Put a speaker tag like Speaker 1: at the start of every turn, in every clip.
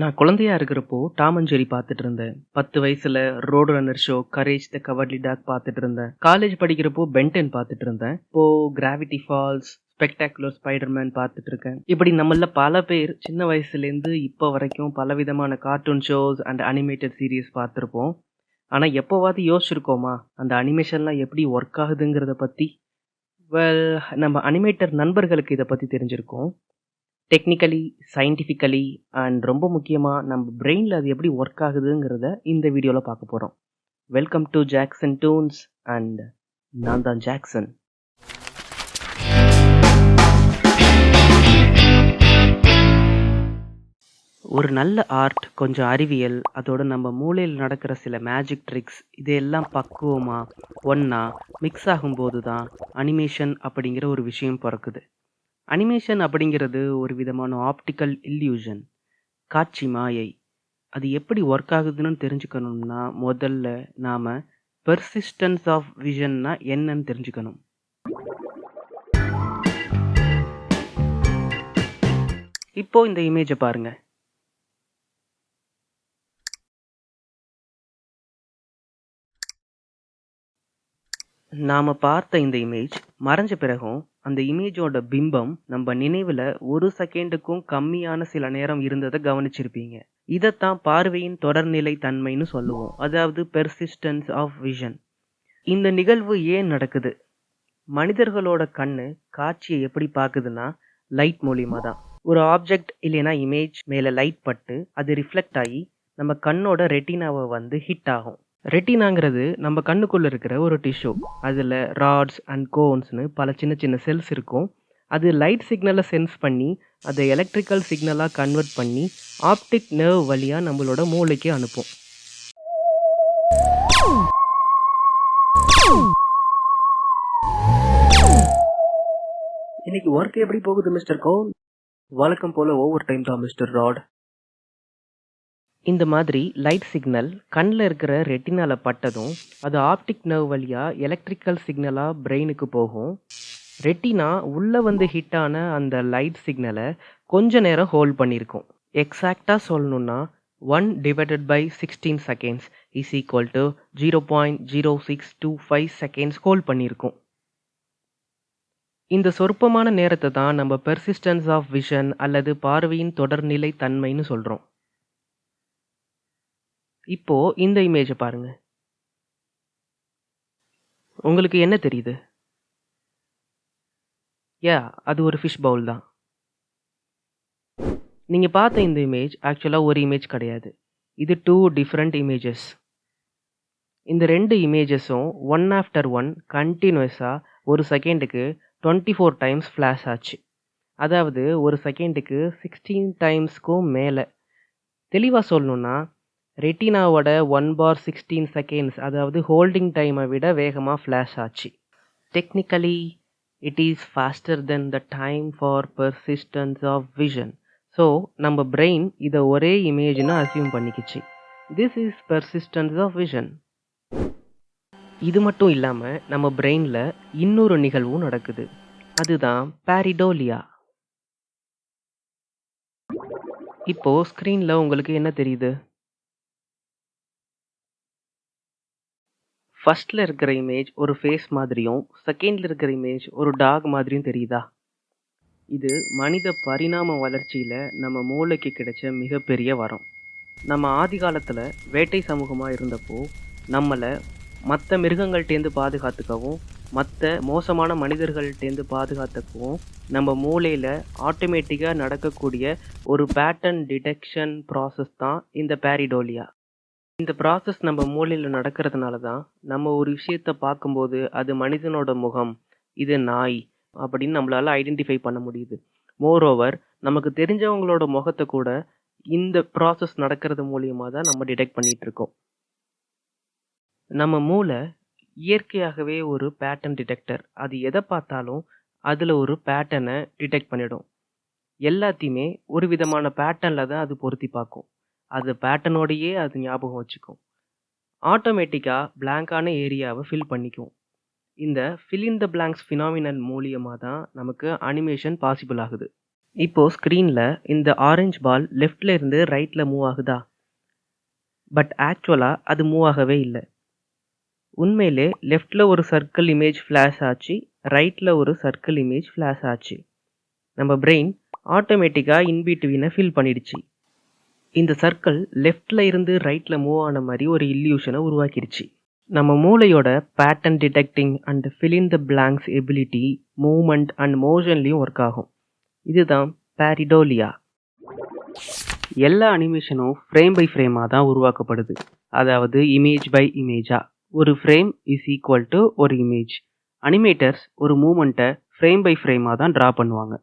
Speaker 1: நான் குழந்தையா இருக்கிறப்போ டாம் அண்ட் ஜெரி பார்த்துட்டு இருந்தேன். பத்து வயசுல road runner show courage the cowardly dog பார்த்துட்டு இருந்தேன். காலேஜ் படிக்கிறப்போ பென்டென் பார்த்துட்டு இருந்தேன். இப்போ கிராவிட்டி ஃபால்ஸ் ஸ்பெக்டாகுலர் ஸ்பைடர்மேன் பார்த்துட்டு இருக்கேன். இப்படி நம்மள பல பேர் சின்ன வயசுலேருந்து இப்போ வரைக்கும் பலவிதமான cartoon shows and animated series பார்த்துருப்போம். ஆனால் எப்போவாவது யோசிச்சிருக்கோமா அந்த அனிமேஷன்லாம் எப்படி ஒர்க் ஆகுதுங்கிறத பற்றி வெல் நம்ம அனிமேட்டர் நண்பர்களுக்கு இதை பற்றி தெரிஞ்சிருக்கோம். டெக்னிக்கலி சயின்டிஃபிக்கலி அண்ட் ரொம்ப முக்கியமாக நம்ம பிரெயினில் அது எப்படி ஒர்க் ஆகுதுங்கிறத இந்த வீடியோவில் பார்க்க போகிறோம் welcome to Jackson toons and நான் தான் ஜாக்சன் ஒரு நல்ல ஆர்ட் கொஞ்சம் அறிவியல் அதோட நம்ம மூளையில் நடக்கிற சில மேஜிக் ட்ரிக்ஸ் இதெல்லாம் பக்குவமாக ஒன்றா மிக்ஸ் ஆகும்போது தான் அனிமேஷன் அப்படிங்கிற ஒரு விஷயம் பிறக்குது. அனிமேஷன் அப்படிங்கிறது ஒரு விதமான ஆப்டிக்கல் இல்யூஷன் காட்சி மாயை. அது எப்படி ஒர்க் ஆகுதுன்னு தெரிஞ்சுக்கணும்னா முதல்ல நாம் பெர்சிஸ்டன்ஸ் ஆஃப் விஷன்னா என்னன்னு தெரிஞ்சுக்கணும். இப்போ இந்த இமேஜை பாருங்கள் நாம பார்த்த இந்த இமேஜ் மறைஞ்ச பிறகும் அந்த இமேஜோட பிம்பம் நம்ம நினைவுல ஒரு செகண்டுக்கும் கம்மியான சில நேரம் இருந்ததை கவனிச்சிருப்பீங்க. இதைத்தான் பார்வையின் தொடர்நிலை தன்மைன்னு சொல்லுவோம். அதாவது பெர்சிஸ்டன்ஸ் ஆஃப் விஷன் இந்த நிகழ்வு ஏன் நடக்குது? மனிதர்களோட கண்ணு காட்சியை எப்படி பார்க்குதுன்னா லைட் மூலியமா தான் ஒரு ஆப்ஜெக்ட் இல்லைன்னா இமேஜ் மேல லைட் பட்டு அது ரிஃப்ளெக்ட் ஆகி நம்ம கண்ணோட ரெட்டினாவை வந்து ஹிட் ஆகும். ரெட்டினாங்கிறது நம்ம கண்ணுக்குள்ளே இருக்கிற ஒரு டிஷ்யூ அதில் ராட்ஸ் அண்ட் கோன்ஸ்னு பல சின்ன சின்ன செல்ஸ் இருக்கும். அது லைட் சிக்னலை சென்ஸ் பண்ணி அதை எலக்ட்ரிக்கல் சிக்னலாக கன்வெர்ட் பண்ணி ஆப்டிக் நர்வ் வழியாக நம்மளோட மூளைக்கு அனுப்பும். இன்னைக்கு ஒர்க் எப்படி போகுது மிஸ்டர் கோன் வழக்கம் போல் ஓவர் டைம் தான் மிஸ்டர் ராட் இந்த மாதிரி லைட் சிக்னல் கண்ணில் இருக்கிற ரெட்டினால பட்டதும் அது ஆப்டிக் நர்வ் வழியாக எலக்ட்ரிக்கல் சிக்னலாக பிரெயினுக்கு போகும். ரெட்டினா உள்ளே வந்து ஹிட் ஆன அந்த லைட் சிக்னலை கொஞ்ச நேரம் ஹோல்ட் பண்ணியிருக்கும் எக்ஸாக்டாக சொல்லணும்னா one divided by sixteen seconds is equal to zero point zero six two five seconds hold பண்ணியிருக்கும் இந்த சொற்பமான நேரத்தை தான் நம்ம பெர்சிஸ்டன்ஸ் ஆஃப் விஷன் அல்லது பார்வையின் தொடர்நிலை தன்மைன்னு சொல்கிறோம் இப்போ இந்த இமேஜை பாருங்க. உங்களுக்கு என்ன தெரியுது? யா அது ஒரு ஃபிஷ் பவுல் தான். நீங்க பார்த்த இந்த இமேஜ் ஆக்சுவலாக ஒரு இமேஜ் கிடையாது. இது டூ டிஃப்ரெண்ட் இமேஜஸ் இந்த ரெண்டு இமேஜஸும் ஒன் ஆஃப்டர் ஒன் கண்டினியூஸாக ஒரு செகண்டுக்கு டுவெண்ட்டி ஃபோர் டைம்ஸ் ஃப்ளாஷ் ஆச்சு. அதாவது ஒரு செகண்டுக்கு சிக்ஸ்டீன் டைம்ஸ்க்கும் மேலே. தெளிவாக சொல்லணுன்னா ரெட்டினாவோட ஒன் பார் சிக்ஸ்டீன் செகண்ட்ஸ் அதாவது ஹோல்டிங் டைமை விட வேகமாக ஃப்ளாஷ் ஆச்சு. Technically it is faster then the time for persistence of vision so நம்ம பிரெயின் இதை ஒரே இமேஜ்னு assume பண்ணிக்கிச்சு. This is persistence of vision இது மட்டும் இல்லாமல் நம்ம பிரெயினில் இன்னொரு நிகழ்வும் நடக்குது. அதுதான் பாரிடோலியா இப்போது ஸ்க்ரீனில் உங்களுக்கு என்ன தெரியுது? ஃபஸ்ட்டில் இருக்கிற இமேஜ் ஒரு ஃபேஸ் மாதிரியும் செகண்டில் இருக்கிற இமேஜ் ஒரு டாக் மாதிரியும் தெரியுதா? இது மனித பரிணாம வளர்ச்சியில் நம்ம மூளைக்கு கிடைச்ச மிகப்பெரிய வரம். நம்ம ஆதி காலத்தில் வேட்டை சமூகமாக இருந்தப்போ நம்மளை மற்ற மிருகங்கள்டேந்து பாதுகாத்துக்கவும் மற்ற மோசமான மனிதர்கள்டேந்து பாதுகாத்துக்கவும் நம்ம மூளையில் ஆட்டோமேட்டிக்காக நடக்கக்கூடிய ஒரு பேட்டர்ன் டிடெக்ஷன் ப்ராசஸ் தான் இந்த பேரிடோலியா இந்த ப்ராசஸ் நம்ம மூளையில் நடக்கிறதுனால தான் நம்ம ஒரு விஷயத்த பார்க்கும்போது அது மனிதனோட முகம் இது நாய் அப்படின்னு நம்மளால ஐடென்டிஃபை பண்ண முடியுது. மோரோவர் நமக்கு தெரிஞ்சவங்களோட முகத்தை கூட இந்த ப்ராசஸ் நடக்கிறது மூலியமாக தான் நம்ம டிடெக்ட் பண்ணிட்டு இருக்கோம். நம்ம மூளை இயற்கையாகவே ஒரு பேட்டர்ன் டிடெக்டர் அது எதை பார்த்தாலும் அதில் ஒரு பேட்டனை டிடெக்ட் பண்ணிடும். எல்லாத்தையுமே ஒரு விதமான பேட்டனில் தான் அது பொருத்தி பார்க்கும். அது பேட்டர்னோடையே அது ஞாபகம் வச்சுக்கும் ஆட்டோமேட்டிக்காக பிளாங்கான ஏரியாவை ஃபில் பண்ணிக்கும் இந்த fill in the blanks phenomenal மூலியமாக தான் நமக்கு அனிமேஷன் பாசிபிள் ஆகுது இப்போ ஸ்க்ரீனில் இந்த ஆரஞ்சு பால் லெஃப்டில் இருந்து ரைட்டில் மூவ் ஆகுதா? பட் ஆக்சுவலாக அது மூவ் ஆகவே இல்லை உண்மையிலே லெஃப்டில் ஒரு சர்க்கிள் இமேஜ் ஃப்ளாஷ் ஆச்சு. ரைட்டில் ஒரு சர்க்கிள் இமேஜ் ஃப்ளாஷ் ஆச்சு. நம்ம பிரெயின் ஆட்டோமேட்டிக்காக இன்பிட்வீனை ஃபில் பண்ணிடுச்சு. இந்த சர்க்கிள் லெஃப்டில் இருந்து ரைட்டில் மூவ் ஆன மாதிரி ஒரு இல்யூஷனை உருவாக்கிடுச்சு நம்ம மூளையோட pattern detecting and fill in the blanks ability movement and மோஷன்லேயும் work ஆகும். இதுதான் பேரிடோலியா எல்லா அனிமேஷனும் ஃப்ரேம் பை ஃப்ரேமாக தான் உருவாக்கப்படுது. அதாவது இமேஜ் பை இமேஜாக ஒரு ஃப்ரேம் இஸ் ஈக்குவல் டு ஒரு இமேஜ். அனிமேட்டர்ஸ் ஒரு மூமெண்ட்டை ஃப்ரேம் பை ஃப்ரேமாக தான் ட்ரா பண்ணுவாங்க.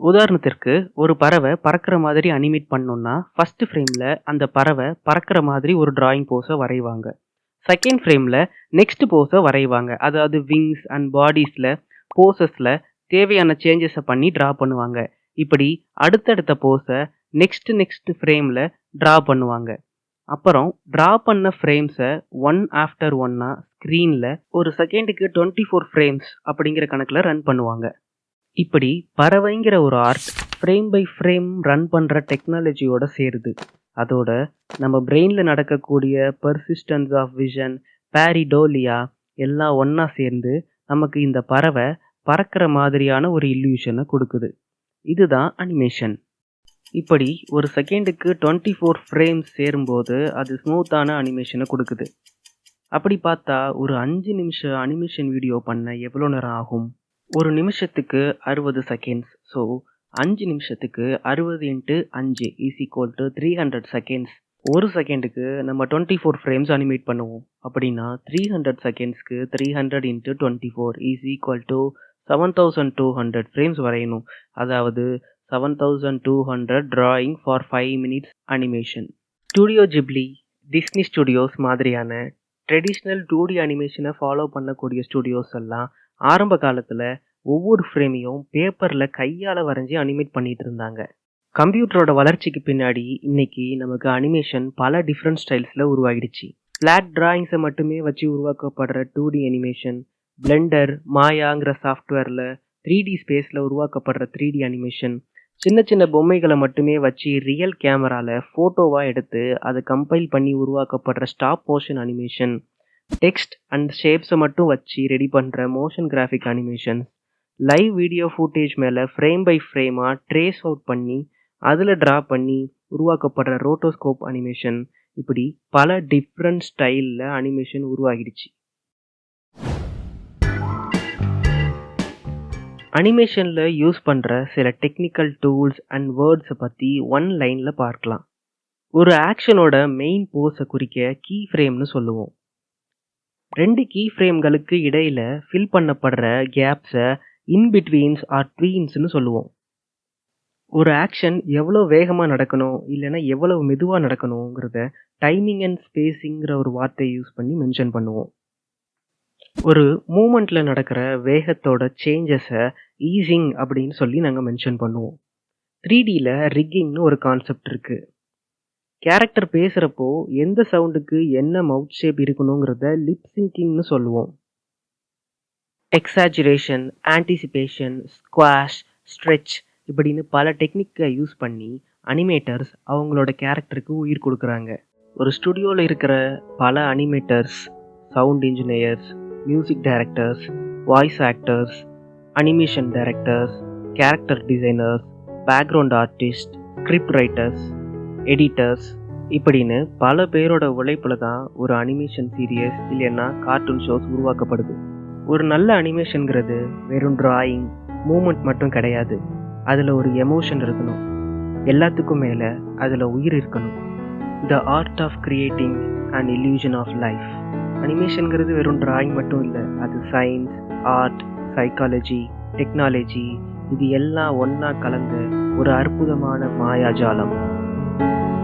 Speaker 1: உதாரணத்திற்கு ஒரு பறவை பறக்கிற மாதிரி அனிமேட் பண்ணணும்னா ஃபர்ஸ்ட் ஃப்ரேமில் அந்த பறவை பறக்கிற மாதிரி ஒரு டிராயிங் போஸை வரைவாங்க. செகண்ட் ஃப்ரேமில் நெக்ஸ்ட் போஸை வரைவாங்க. அதாவது விங்ஸ் அண்ட் பாடிஸில் போஸஸில் தேவையான சேஞ்சஸை பண்ணி ட்ரா பண்ணுவாங்க. இப்படி அடுத்தடுத்த போஸை நெக்ஸ்ட் நெக்ஸ்ட் ஃப்ரேமில் ட்ரா பண்ணுவாங்க. அப்புறம் ட்ரா பண்ண ஃப்ரேம்ஸை ஒன் ஆஃப்டர் ஒன்னா ஸ்க்ரீனில் ஒரு செகண்டுக்கு 24 ஃப்ரேம்ஸ் அப்படிங்கிற கணக்கில் ரன் பண்ணுவாங்க. இப்படி பறவைங்கிற ஒரு art frame by frame run பண்ணுற டெக்னாலஜியோட சேருது. அதோட நம்ம பிரெயினில் நடக்கக்கூடிய பர்சிஸ்டன்ஸ் ஆஃப் விஷன், பேரிடோலியா எல்லாம் ஒன்றா சேர்ந்து நமக்கு இந்த பறவை பறக்கிற மாதிரியான ஒரு இல்யூஷனை கொடுக்குது இதுதான் அனிமேஷன். இப்படி ஒரு செகண்டுக்கு 24 ஃப்ரேம்ஸ் சேரும்போது அது ஸ்மூத்தான அனிமேஷனை கொடுக்குது அப்படி பார்த்தா ஒரு அஞ்சு நிமிஷம் அனிமேஷன் வீடியோ பண்ண எவ்வளோ நேரம் ஆகும்? ஒரு நிமிஷத்துக்கு 60 செகண்ட்ஸ். ஸோ அஞ்சு நிமிஷத்துக்கு அறுபது இன்ட்டு அஞ்சு இஸ் ஈக்குவல் டு 300 செகண்ட்ஸ். ஒரு செகண்டுக்கு நம்ம 24 ஃப்ரேம்ஸ் அனிமேட் பண்ணுவோம். அப்படின்னா 300 செகண்ட்ஸ்க்கு three hundred into twenty four is equal to 7200 frames வரையணும். அதாவது seven thousand two hundred drawing for five minutes animation. Studio Ghibli, Disney studios மாதிரியான ட்ரெடிஷ்னல் டூடி அனிமேஷனை ஃபாலோ பண்ணக்கூடிய ஸ்டுடியோஸ் எல்லாம் ஆரம்ப காலத்தில் ஒவ்வொரு ஃப்ரேமையும் பேப்பரில் கையால் வரைஞ்சி அனிமேட் பண்ணிட்டு இருந்தாங்க. கம்ப்யூட்டரோட வளர்ச்சிக்கு பின்னாடி இன்னைக்கு நமக்கு அனிமேஷன் பல டிஃப்ரெண்ட் ஸ்டைல்ஸில் உருவாகிடுச்சு. ஃப்ளாட் டிராயிங்ஸை மட்டுமே வச்சு உருவாக்கப்படுற டூ டி அனிமேஷன், பிளெண்டர், மாயாங்கிற சாஃப்ட்வேரில் த்ரீ டி ஸ்பேஸில் உருவாக்கப்படுற த்ரீ டி அனிமேஷன், சின்ன சின்ன பொம்மைகளை மட்டுமே வச்சு ரியல் கேமராவில் ஃபோட்டோவாக எடுத்து அதை கம்பைல் பண்ணி உருவாக்கப்படுற stop motion animation, text and ஷேப்ஸை மட்டும் வச்சு ரெடி பண்ணுற motion graphic animations, live video footage மேலே ஃப்ரேம் பை ஃப்ரேமாக ட்ரேஸ் அவுட் பண்ணி அதில் ட்ரா பண்ணி உருவாக்கப்படுற ரோட்டோஸ்கோப் அனிமேஷன் இப்படி பல டிஃப்ரெண்ட் ஸ்டைலில் அனிமேஷன் உருவாகிடுச்சு. அனிமேஷனில் யூஸ் பண்ணுற சில டெக்னிக்கல் டூல்ஸ் அண்ட் வேர்ட்ஸை பற்றி ஒன் லைனில் பார்க்கலாம். ஒரு ஆக்ஷனோட மெயின் போஸை குறிக்க கீ ஃப்ரேம்னு சொல்லுவோம். ரெண்டு கீ ஃப்ரேம்களுக்கு இடையில் ஃபில் பண்ணப்படுற கேப்ஸை இன்பிட்வீன்ஸ் ஆர் ட்வீன்ஸ்னு சொல்லுவோம். ஒரு ஆக்ஷன் எவ்வளோ வேகமாக நடக்கணும், இல்லைன்னா எவ்வளோ மெதுவாக நடக்கணுங்கிறத டைமிங் அண்ட் ஸ்பேஸிங்கிற ஒரு வார்த்தையை யூஸ் பண்ணி மென்ஷன் பண்ணுவோம். ஒரு மூமெண்ட்டில் நடக்கிற வேகத்தோட சேஞ்சஸை ஈஸிங் அப்படின்னு சொல்லி நாங்கள் மென்ஷன் பண்ணுவோம். 3டில ரிக்கிங்னு ஒரு கான்செப்ட் இருக்குது கேரக்டர் பேசுகிறப்போ எந்த சவுண்டுக்கு என்ன மவுத் ஷேப் இருக்கணுங்கிறத லிப் சிங்கிங்னு சொல்லுவோம். எக்ஸாஜுரேஷன், ஆன்டிசிபேஷன், ஸ்குவாஷ், ஸ்ட்ரெச் இப்படின்னு பல டெக்னிக்கை யூஸ் பண்ணி அனிமேட்டர்ஸ் அவங்களோட கேரக்டருக்கு உயிர் கொடுக்குறாங்க ஒரு ஸ்டுடியோவில் இருக்கிற பல animators, sound engineers, music directors, voice actors, animation directors, character designers, background artist, script writers, editors இப்படின்னு பல பேரோட உழைப்பில் தான் ஒரு அனிமேஷன் சீரியஸ் இல்லைன்னா கார்ட்டூன் ஷோஸ் உருவாக்கப்படுது. ஒரு நல்ல அனிமேஷனுங்கிறது வெறும் டிராயிங், மூமெண்ட் மட்டும் கிடையாது. அதில் ஒரு எமோஷன் இருக்கணும். எல்லாத்துக்கும் மேலே அதில் உயிர் இருக்கணும். The art of creating and illusion of life. அனிமேஷனுங்கிறது வெறும் டிராயிங் மட்டும் இல்லை அது சயின்ஸ், ஆர்ட், சைக்காலஜி, டெக்னாலஜி இது எல்லாம் ஒன்றா கலந்த ஒரு அற்புதமான மாயாஜாலம்.
Speaker 2: Thank you.